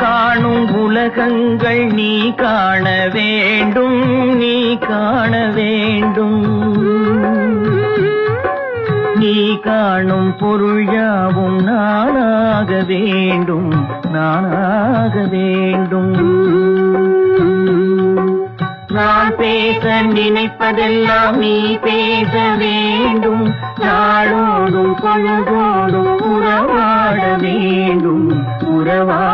காணும் உலகங்கள் நீ காண வேண்டும் நீ காண வேண்டும். நீ காணும் பொருள் யாவும் நானாக வேண்டும் நானாக வேண்டும். நான் பேச நினைப்பதெல்லாம் நீ பேச வேண்டும் நாளோடும் பொழுதோடும் உறவாட வேண்டும் உறவா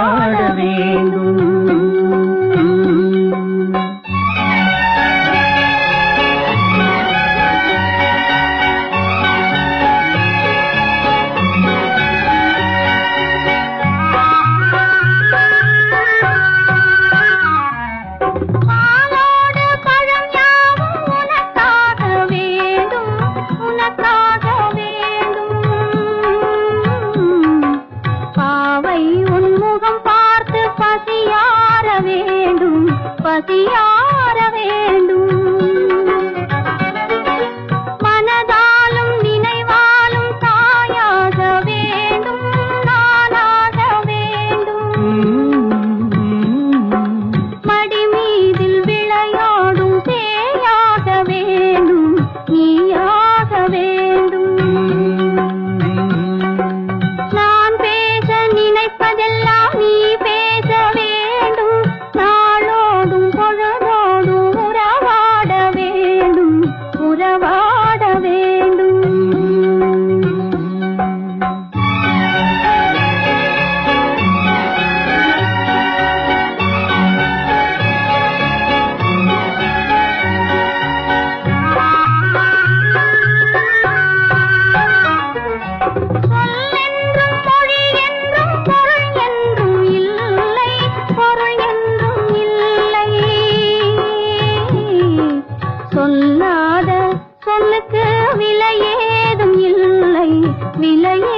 ஆசையா 你来。